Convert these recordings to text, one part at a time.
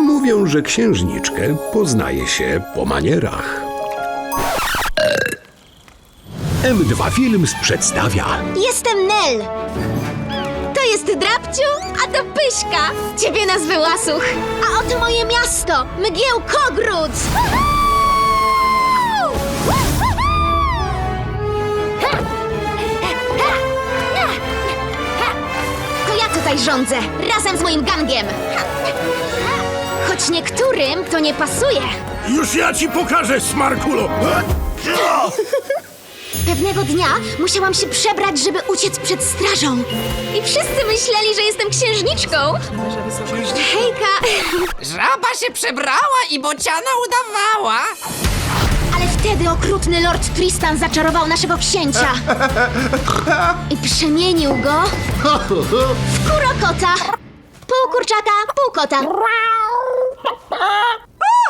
Mówią, że księżniczkę poznaje się po manierach. M2 Films przedstawia Jestem Nel. To jest Drapciu, a to Pyśka. Ciebie nazwy Łasuch. A oto moje miasto, Mgieł tutaj rządzę, razem z moim gangiem. Choć niektórym to nie pasuje. Już ja ci pokażę, Smarkulo! Pewnego dnia musiałam się przebrać, żeby uciec przed strażą. I wszyscy myśleli, że jestem księżniczką. Hejka, Żaba się przebrała i bociana udawała. Ale wtedy okrutny Lord Tristan zaczarował naszego księcia. I przemienił go w kurokota. Pół kurczaka, pół kota.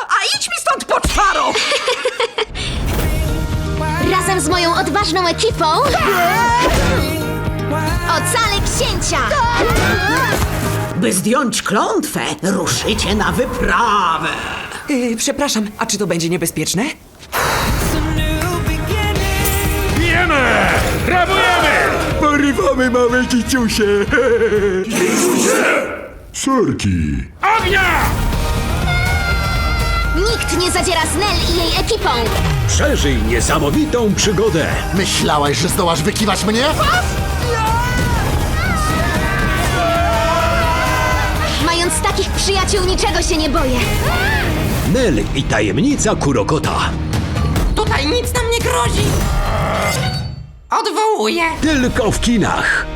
A idź mi stąd, poczwaro! Razem z moją odważną ekipą ocalę księcia. By zdjąć klątwę, ruszycie na wyprawę. Yy, przepraszam, a czy to będzie niebezpieczne? Bijemy! Rabujemy! Porywamy małe kiciusie! Sorki! Ognia! Nikt nie zadziera z Nel i jej ekipą. Przeżyj niesamowitą przygodę! Myślałaś, że zdołasz wykiwać mnie? Mając takich przyjaciół, niczego się nie boję. Nel i tajemnica Kurokota. Tutaj nic nam nie grozi. Odwołuję. Tylko w kinach!